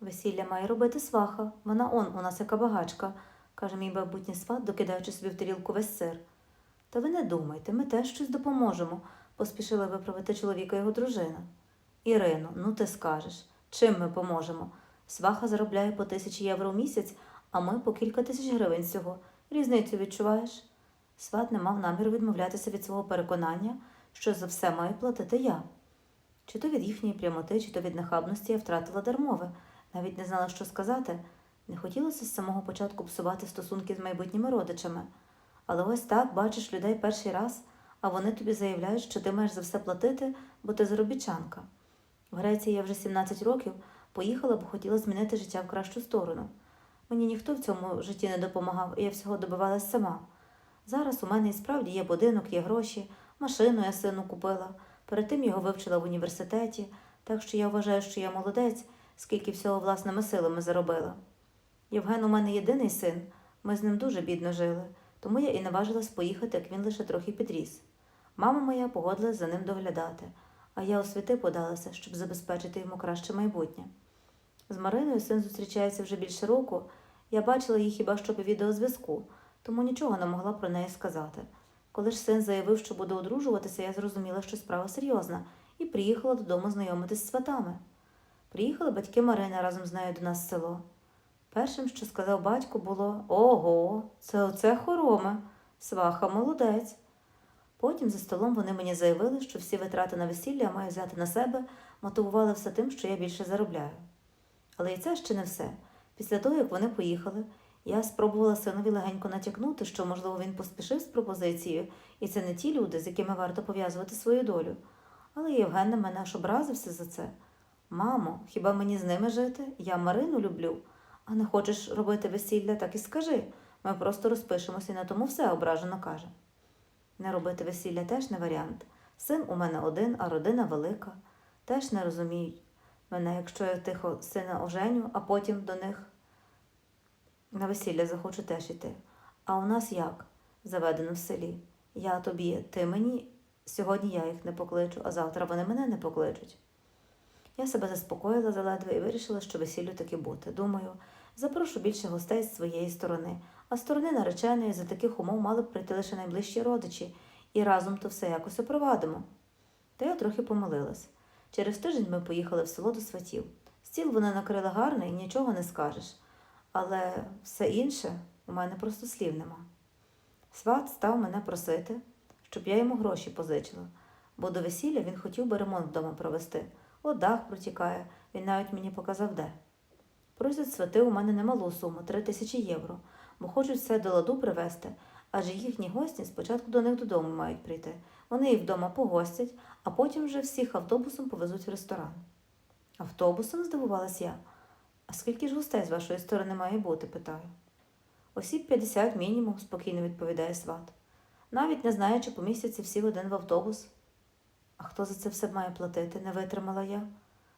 Весілля має робити сваха. Вона он у нас яка багачка, каже мій бабутній сват, докидаючи собі в тарілку весь сир. Та ви не думайте, ми теж щось допоможемо, поспішила виправити чоловіка його дружина. Ірино, ну ти скажеш, чим ми поможемо? Сваха заробляє по тисячі євро в місяць, а ми по кілька тисяч гривень всього. Різницю відчуваєш? Сват не мав наміру відмовлятися від свого переконання, що за все маю платити я. Чи то від їхньої прямоти, чи то від нахабності я втратила дармове, навіть не знала, що сказати. Не хотілося з самого початку псувати стосунки з майбутніми родичами. Але ось так бачиш людей перший раз, а вони тобі заявляють, що ти маєш за все платити, бо ти заробітчанка. В Греції я вже 17 років поїхала, бо хотіла змінити життя в кращу сторону. Мені ніхто в цьому житті не допомагав, і я всього добивалась сама. Зараз у мене і справді є будинок, є гроші, машину я сину купила. Перед тим його вивчила в університеті, так що я вважаю, що я молодець, скільки всього власними силами заробила. Євген у мене єдиний син, ми з ним дуже бідно жили, тому я і наважилась поїхати, як він лише трохи підріс. Мама моя погодилась за ним доглядати, а я у світи подалася, щоб забезпечити йому краще майбутнє. З Мариною син зустрічається вже більше року. Я бачила її хіба що по відеозв'язку, тому нічого не могла про неї сказати. Коли ж син заявив, що буде одружуватися, я зрозуміла, що справа серйозна, і приїхала додому знайомитись з сватами. Приїхали батьки Марини разом з нею до нас в село. Першим, що сказав батько, було Ого, це оце хороме, сваха молодець. Потім за столом вони мені заявили, що всі витрати на весілля я маю взяти на себе, мотивували все тим, що я більше заробляю. Але і це ще не все. Після того, як вони поїхали, я спробувала синові легенько натякнути, що, можливо, він поспішив з пропозицією, і це не ті люди, з якими варто пов'язувати свою долю. Але Євген на мене аж образився за це. Мамо, хіба мені з ними жити? Я Марину люблю. А не хочеш робити весілля, так і скажи. Ми просто розпишемося і на тому все ображено каже. Не робити весілля теж не варіант. Син у мене один, а родина велика. Теж не розуміють мене, якщо я тихо сина оженю, а потім до них на весілля захочу теж іти. А у нас як? Заведено в селі. Я тобі, ти мені. Сьогодні я їх не покличу, а завтра вони мене не покличуть. Я себе заспокоїла заледве і вирішила, що весіллю таки бути. Думаю, запрошу більше гостей з своєї сторони, а сторони нареченої за таких умов мали б прийти лише найближчі родичі, і разом то все якось опровадимо. Та я трохи помилилась. Через тиждень ми поїхали в село до сватів. Стіл вони накрили гарний, нічого не скажеш. Але все інше у мене просто слів нема. Сват став мене просити, щоб я йому гроші позичила, бо до весілля він хотів би ремонт вдома провести. От дах протікає, він навіть мені показав де. Просять свати у мене немалу суму три тисячі євро, бо хочуть все до ладу привезти, адже їхні гості спочатку до них додому мають прийти. Вони їх вдома погостять, а потім вже всіх автобусом повезуть в ресторан. Автобусом здивувалась я. А скільки ж гостей з вашої сторони має бути? питаю. Осіб 50 мінімум, спокійно відповідає сват. Навіть не знаю, чи помістяться всі в один в автобус. А хто за це все має платити? не витримала я.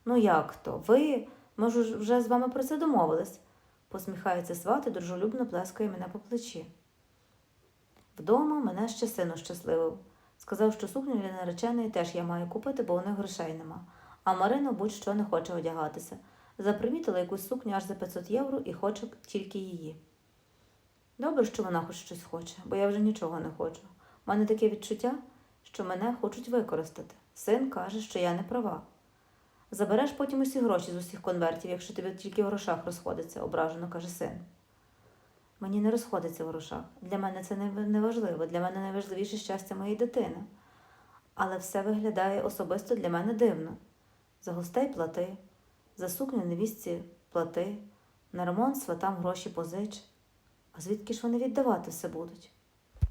Ну як то? Ви? Ми ж вже з вами про це домовились, посміхається сват і дружелюбно плескає мене по плечі. Вдома мене ще сину щасливив. Сказав, що сукню для нареченої теж я маю купити, бо у них грошей нема. А Марина будь-що не хоче одягатися. Запримітила якусь сукню аж за 500 євро і хоче тільки її. Добре, що вона хоч щось хоче, бо я вже нічого не хочу. У мене таке відчуття, що мене хочуть використати. Син каже, що я не права. Забереш потім усі гроші з усіх конвертів, якщо тобі тільки в грошах розходиться, ображено каже син. Мені не розходиться в грошах. Для мене це не важливо. Для мене найважливіше щастя моєї дитини. Але все виглядає особисто для мене дивно. За гостей плати, за сукню невістці плати, на ремонт сватам гроші позич. А звідки ж вони віддавати все будуть?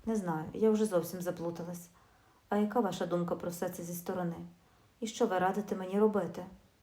Не знаю, я вже зовсім заплуталась. А яка ваша думка про все це зі сторони? І що ви радите мені робити?